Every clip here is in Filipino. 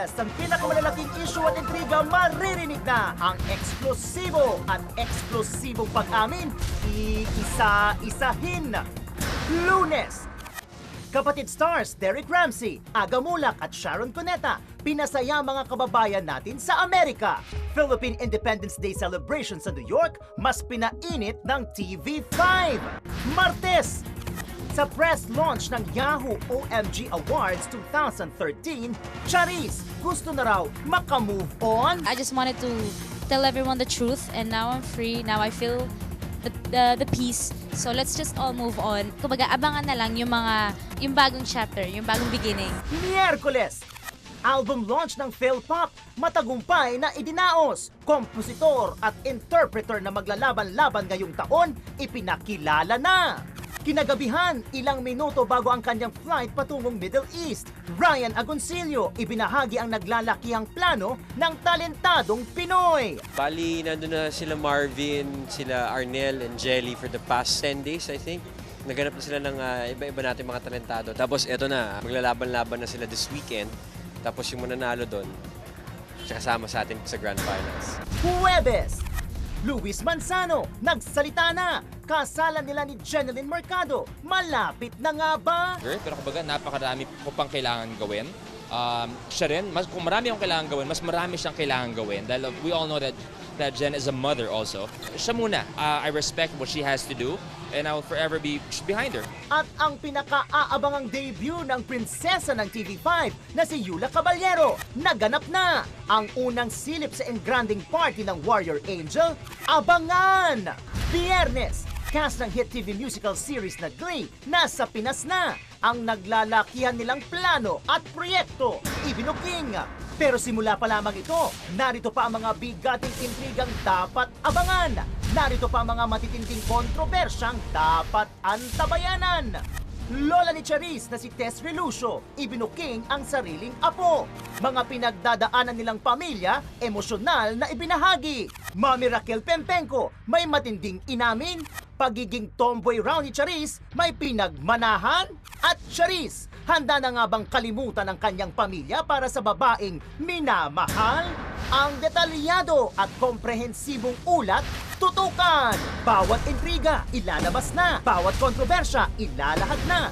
Latest! Ang pinakamalalaking issue at intriga maririnig na ang eksklusibo at eksklusibong pag-amin iisa-isahin. Lunes, Kapatid stars Derek Ramsey, Aga Mulak at Sharon Cuneta pinasaya mga kababayan natin sa Amerika. Philippine Independence Day celebration sa New York mas pinainit ng TV5. Martes, sa press launch ng Yahoo OMG Awards 2013, Charis gusto na raw makamove on I just wanted to tell everyone the truth and now I'm free. Now I feel the, the, the peace. So let's just all move on. Kumbaga, abangan na lang yung mga, yung bagong chapter, yung bagong beginning. Miyerkules, album launch ng Phil Pop, matagumpay na idinaos. Kompositor at interpreter na maglalaban-laban ngayong taon, ipinakilala na. Kinagabihan, ilang minuto bago ang kanyang flight patungong Middle East, Ryan Agoncillo ibinahagi ang naglalakihang plano ng talentadong Pinoy. Bali, nandun na sila Marvin, sila Arnel and Jelly for the past 10 days, I think. Naganap na sila ng ah, iba-iba natin mga talentado. Tapos eto na, maglalaban-laban na sila this weekend. Tapos yung mananalo doon, kasama sa atin sa Grand Finals. Huwebes, Luis Manzano, nagsalita na. Kasalan nila ni Jeneline Mercado, malapit na nga ba? Girl, pero kumbaga napakarami ko pang kailangan gawin. Um, siya rin, mas, kung marami akong kailangan gawin, mas marami siyang kailangan gawin. Dahil we all know that, that Jen is a mother also. Siya muna, uh, I respect what she has to do and I will forever be behind her. At ang pinaka-aabangang debut ng prinsesa ng TV5 na si Yula Caballero, naganap na. Ang unang silip sa engranding party ng Warrior Angel, abangan! Biyernes, cast ng hit TV musical series na Glee, nasa Pinas na. Ang naglalakihan nilang plano at proyekto, ibinuking. Pero simula pa lamang ito, narito pa ang mga bigating intrigang dapat abangan. Narito pa ang mga matitinding kontrobersyang dapat antabayanan. Lola ni Charis na si Tess Relucio, ibinuking ang sariling apo. Mga pinagdadaanan nilang pamilya, emosyonal na ibinahagi. Mami Raquel Pempenko, may matinding inamin. Pagiging tomboy raw ni Charis, may pinagmanahan. At Charis, handa na nga bang kalimutan ang kanyang pamilya para sa babaeng minamahal? Ang detalyado at komprehensibong ulat, tutukan! Bawat intriga, ilalabas na! Bawat kontrobersya, ilalahad na!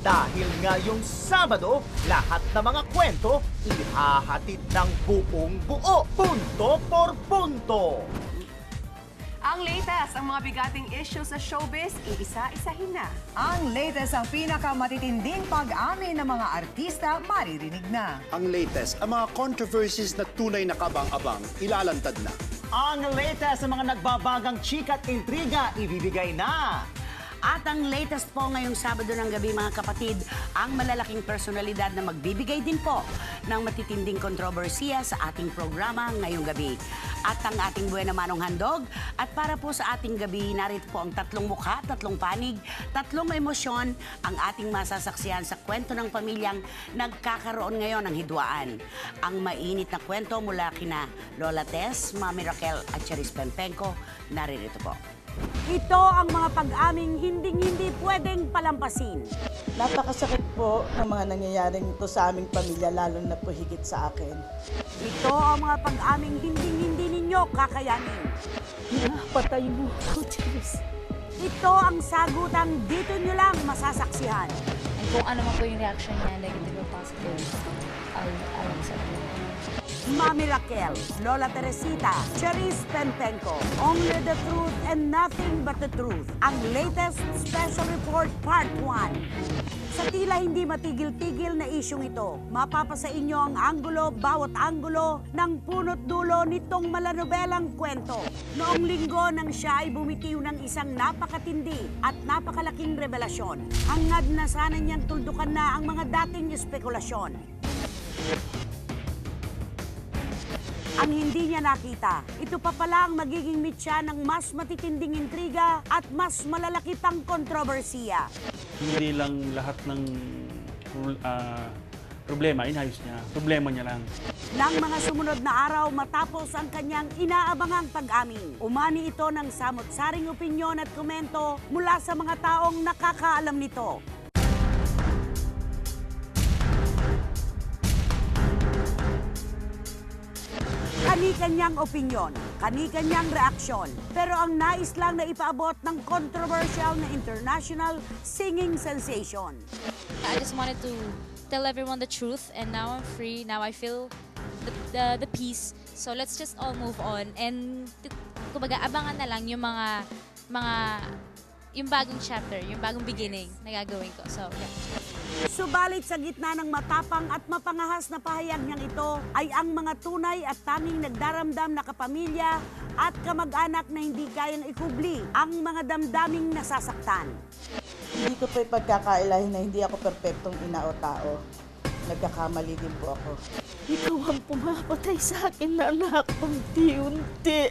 Dahil ngayong Sabado, lahat ng mga kwento ihahatid ng buong buo, punto por punto! Ang latest, ang mga bigating issues sa showbiz, iisa-isahin na. Ang latest ang pinakamatitinding pag-amin ng mga artista maririnig na. ang latest, ang mga controversies na tunay na kabang-abang, ilalantad na. Ang latest sa mga nagbabagang chika at intriga, ibibigay na! At ang latest po ngayong Sabado ng gabi mga kapatid, ang malalaking personalidad na magbibigay din po ng matitinding kontrobersiya sa ating programa ngayong gabi. At ang ating buwan manong handog. At para po sa ating gabi, narito po ang tatlong mukha, tatlong panig, tatlong emosyon ang ating masasaksihan sa kwento ng pamilyang nagkakaroon ngayon ng hidwaan. Ang mainit na kwento mula kina Lola Tess, Mami Raquel at Charis Pempenko, naririto po. Ito ang mga pag-aming hinding-hindi pwedeng palampasin. Napakasakit po ng mga nangyayaring ito sa aming pamilya, lalo na po higit sa akin. Ito ang mga pag-aming hinding-hindi ninyo kakayanin. Patay mo ako, Diyos. Ito ang sagutang dito nyo lang masasaksihan. And kung ano man po yung reaction niya, negative or positive, I'll, I'll accept it. Mami Raquel, Lola Teresita, Cherise Penpenko. Only the truth and nothing but the truth. Ang latest special report part 1. Sa tila hindi matigil-tigil na isyong ito, mapapasa inyo ang anggulo, bawat anggulo ng punot dulo nitong malanobelang kwento. Noong linggo nang siya ay bumitiw ng isang napakatindi at napakalaking revelasyon, hangad na sana niyang tuldukan na ang mga dating espekulasyon. Ang hindi niya nakita. Ito pa pala ang magiging mitya ng mas matitinding intriga at mas malalaki pang kontrobersiya. hindi lang lahat ng ah, problema inayos niya. Problema niya lang. Nang mga sumunod na araw matapos ang kanyang inaabangang pag-amin. Umani ito ng samot-saring opinyon at komento mula sa mga taong nakakaalam nito. Kani-kanyang opinyon, kani-kanyang reaksyon. Pero ang nais lang na ipaabot ng controversial na international singing sensation. I just wanted to tell everyone the truth and now I'm free. Now I feel the, the, the peace. So let's just all move on and kumbaga abangan na lang yung mga mga yung bagong chapter, yung bagong beginning na gagawin ko. So, yeah. Subalit sa gitna ng matapang at mapangahas na pahayag niyang ito ay ang mga tunay at tanging nagdaramdam na kapamilya at kamag-anak na hindi kayang ikubli ang mga damdaming nasasaktan. Hindi ko pa ipagkakailahin na hindi ako perpektong ina o tao. Nagkakamali din po ako. Ikaw ang pumapatay sa akin na anak unti-unti.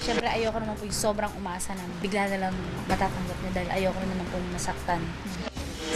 Siyempre, ayoko naman po yung sobrang umasa na bigla na lang matatanggap niya dahil ayoko naman po masaktan.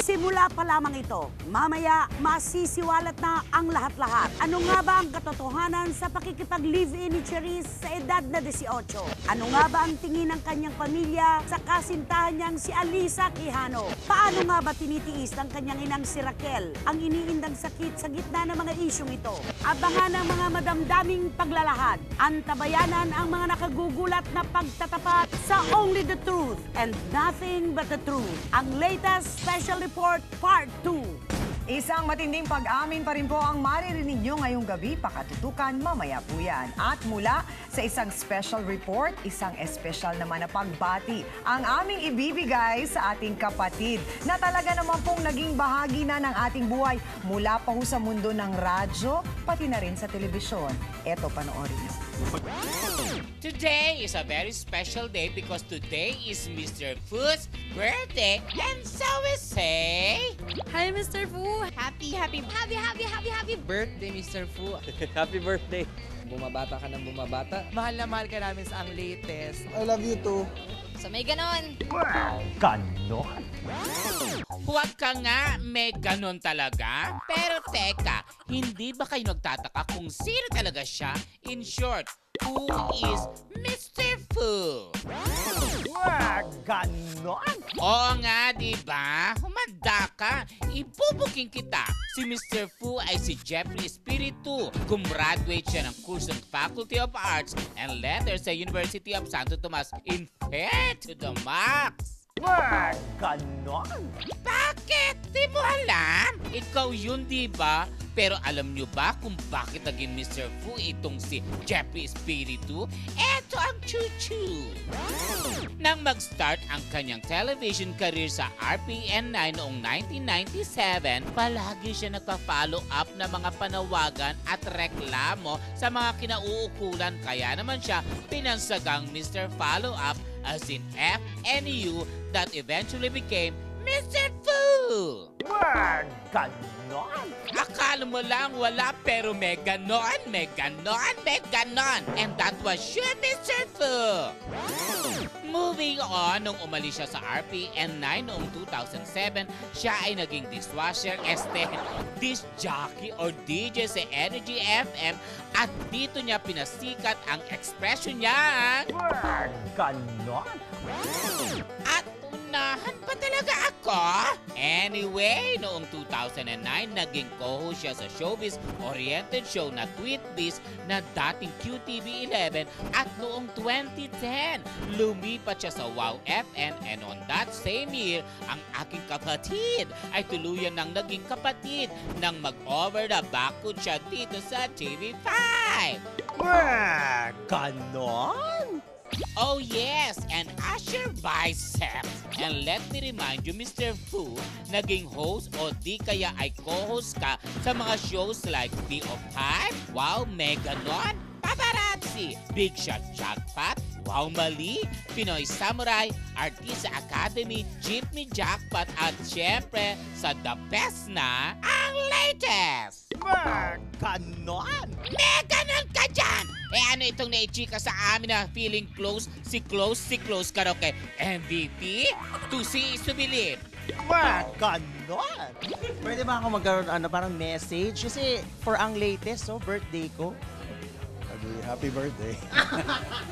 Simula pa lamang ito, mamaya masisiwalat na ang lahat-lahat. Ano nga ba ang katotohanan sa pakikipag-live-in ni Cherise sa edad na 18? Ano nga ba ang tingin ng kanyang pamilya sa kasintahan niyang si Alisa Quijano? Paano nga ba tinitiis ng kanyang inang si Raquel ang iniindang sakit sa gitna ng mga isyong ito? Abangan ang mga madamdaming paglalahad. Antabayanan ang mga nakagugulat na pagtatapat sa Only the Truth and Nothing But the Truth. Ang latest special report part 2. Isang matinding pag-amin pa rin po ang maririnig nyo ngayong gabi, pakatutukan mamaya po yan. At mula sa isang special report, isang espesyal naman na pagbati ang aming ibibigay sa ating kapatid na talaga naman pong naging bahagi na ng ating buhay mula pa ho sa mundo ng radyo, pati na rin sa telebisyon. Eto, panoorin nyo. Today is a very special day because today is Mr. Fu's birthday and so we say... Hi, Mr. Fu! Happy, happy, happy, happy, happy, happy birthday, Mr. Fu. Happy birthday. Bumabata ka ng bumabata. Mahal na mahal ka namin sa ang latest. I love you too. So, may ganon. Ganon? Huwag ka nga, may ganon talaga. Pero teka, hindi ba kayo nagtataka kung sino talaga siya? In short, who is Mr. Fu? Ganon? Oo nga, di ba? Humanda ka. Ibubuking kita. Si Mr. Fu ay si Jeffrey Espiritu. Gumraduate siya ng kurso ng Faculty of Arts and Letters sa University of Santo Tomas in Fair to the Max. Ganon? Bakit? Di mo alam? Ikaw yun, di ba? Pero alam nyo ba kung bakit naging Mr. Fu itong si Jeffrey Espiritu? Eto ang chuchu! Nang mag-start ang kanyang television career sa RPN9 noong 1997, palagi siya nagpa-follow up na mga panawagan at reklamo sa mga kinauukulan kaya naman siya pinansagang Mr. Follow Up as in FNU that eventually became Mr. Fu! Ganon? Akala mo lang wala pero may ganon, may ganon, may ganon. And that was your Mr. Fu. Moving on, nung umalis siya sa RPN9 noong 2007, siya ay naging dishwasher, este, disc jockey or DJ sa Energy FM at dito niya pinasikat ang expression niya. Ganon? At unahan pa talaga ako? Anyway, noong 2009, naging co-host siya sa showbiz-oriented show na Tweet Biz na dating QTV11 at noong 2010, lumipat siya sa Wow FN and on that same year, ang aking kapatid ay tuluyan ng naging kapatid nang mag-over the backwood siya dito sa TV5. Ganon? Oh yes, and Asher Biceps. And let me remind you, Mr. Fu, naging host o di kaya ay co-host ka sa mga shows like The of Five, Wow Meganon, Paparazzi, Big Shot Jackpot, Wow Mali, Pinoy Samurai, Artista Academy, Jeepney Jackpot at syempre sa the best na ang latest! Ganon? Meganon ka dyan! Eh ano itong naichika sa amin na feeling close, si close, si close karaoke. MVP? To see is to believe. Ganon? Pwede ba ako magkaroon ano, parang message? Kasi for ang latest, so birthday ko. Happy birthday.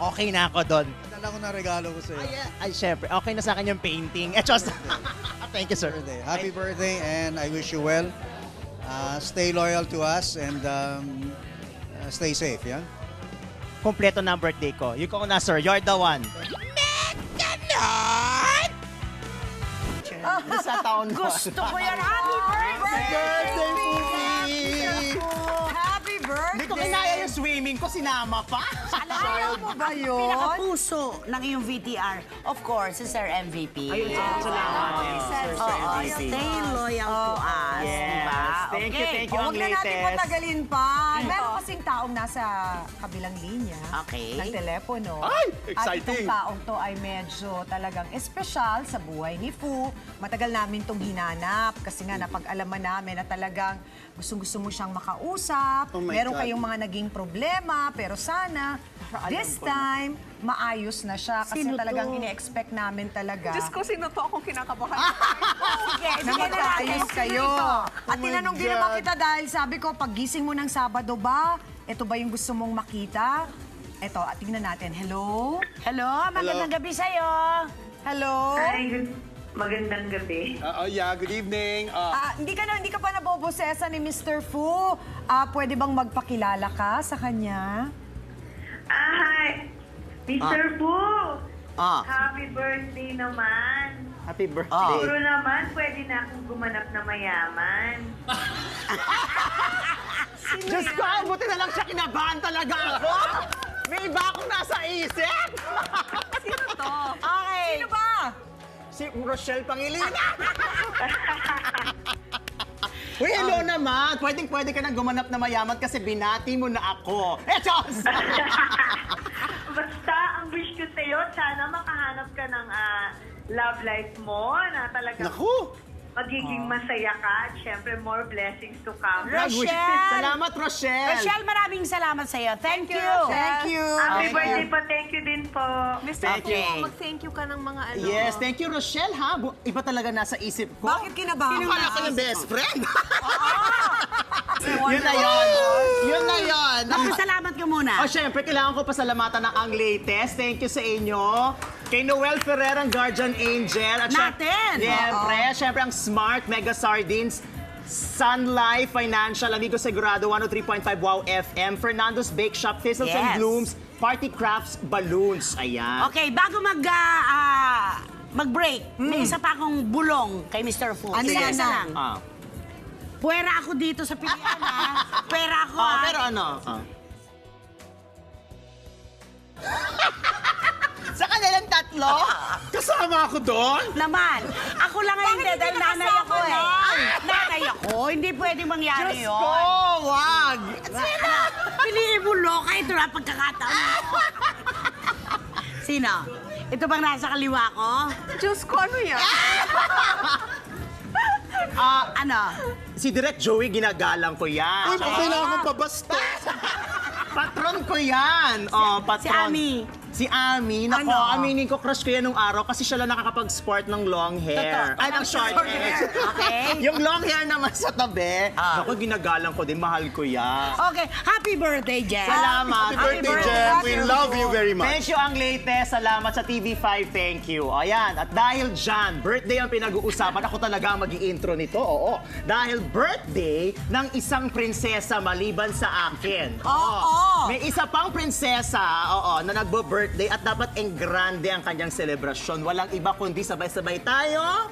Okay na ako doon. Dala ko na regalo ko sa'yo. Ay, ay, syempre, okay na sa akin yung painting. Eh, just, thank you, sir. Birthday. Happy birthday and I wish you well. Uh, stay loyal to us and um, uh, stay safe, yeah? kompleto na ang birthday ko. You ko na, sir. You're the one. Ganon! Sa taon ko. Gusto ko yan. Happy birthday! birthday, ko, sinama pa. Alam mo ba yun? Pinakapuso ng iyong VTR, of course, si Sir MVP. Ayun, salamat. Oo, stay loyal to us, Yes. di ba? Thank you, Okay. thank you. Huwag ang na natin latest. patagalin pa. Meron kasing taong nasa kabilang linya Okay. ng telepono. Ay, At exciting. itong taong to ay medyo talagang espesyal sa buhay ni Fu. Matagal namin itong hinanap kasi nga napag-alaman namin na talagang gustong-gusto mo siyang makausap. Oh my Meron God. kayong mga naging problema, pero sana this time, maayos na siya kasi Sino to? talagang ine-expect namin talaga. Diyos ko, sino to akong kinakabahan? Okay, na magkaayos kayo. At tinanong din naman kita dahil sabi ko, paggising mo ng Sabado ba, ito ba yung gusto mong makita? Ito, at tingnan natin. Hello? Hello, magandang gabi sa'yo. Hello? Magandang gabi. Ah, oh, yeah, good evening. Ah, Ah, hindi ka na, hindi ka pa nabobosesa ni Mr. Fu. Ah, pwede bang magpakilala ka sa kanya? Ah, hi. Mr. Fu. Ah. Happy birthday naman. Happy birthday. Siguro naman, pwede na akong gumanap na mayaman. Diyos ko, buti na lang siya kinabahan talaga ako. May iba akong nasa isip. Sino to? Okay. Sino ba? Si Rochelle Pangilinan. Uy, hello naman. Pwedeng pwede ka nang gumanap na mayaman kasi binati mo na ako. Eh, Diyos! Basta, ko sa'yo, sana makahanap ka ng ah, love life mo na talagang Naku! magiging masaya ka. At syempre, more blessings to come. Rochelle! Salamat, Rochelle! Rochelle, maraming salamat sa'yo. Thank, you. Thank you. Happy birthday you. po. Thank you din po. Thank you. Mag-thank you ka ng mga ano. Yes, thank you, Rochelle, ha? Bu- Iba talaga nasa isip ko. Bakit kinabahan Akala ka? ko yung best friend. yun na yun. Yun na yun. Magpasalamat ka muna. Oh, syempre, kailangan ko pasalamatan ng ang latest. Thank you sa inyo. Kay Noel Ferrer, ang Guardian Angel. At Natin! Syempre, syempre ang Smart Mega Sardines. Sun Life Financial, Amigo Segurado, 103.5 Wow FM, Fernando's Bake Shop, Thistles and Yes. Blooms, Party Crafts Balloons. Ayan. Okay, bago mag, ah, ah, mag-break, may isa pa akong bulong kay Mr. Fu. Ano Isa yan? lang. Ah. Puwera ako dito sa pilihan, ha? Puwera ako, Ah, ha? pero ano? Ah. Sa kanilang tatlo? Kasama ako doon? Naman. Ako lang ang hindi, dahil nanay ako eh. Nanay ako, hindi pwedeng mangyari Diyos yun. ko, wag! Sino? Piliin mo loka, ito na pagkakataon mo. Sino? Ito bang nasa kaliwa ko? Diyos ko, ano yan? Ah, Ano? si Direk Joey, ginagalang ko yan. Uy, kailangan pa basta. Patron ko yan. Oh, patron. Si Ami. Si Ami. Nako, Ano? aminin ko, crush ko yan nung araw kasi siya lang nakakapag-sport ng long hair. Totoo. Ay, ng short hair. Okay. Yung long hair naman sa tabi. Ah. Naku, ginagalang ko din. Mahal ko yan. Okay, happy birthday, Jen. Salamat. Happy birthday, Jen. We love you very much. Thank you ang latest. Salamat sa TV5. Thank you. Ayan. At dahil dyan, birthday ang pinag-uusapan. Ako talaga mag intro nito. Oo. Dahil birthday ng isang prinsesa maliban sa akin. Oo. May isa pang prinsesa, oo, na nagbo-birthday at dapat engrande ang kanyang selebrasyon. Walang iba kundi sabay-sabay tayo.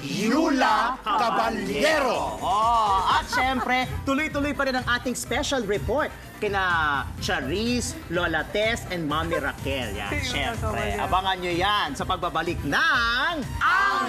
Yula Caballero. Oh, at syempre, tuloy-tuloy pa rin ang ating special report kina Charis, Lola Tess, and Mami Raquel. Yan, syempre. Abangan nyo yan sa pagbabalik ng... Ang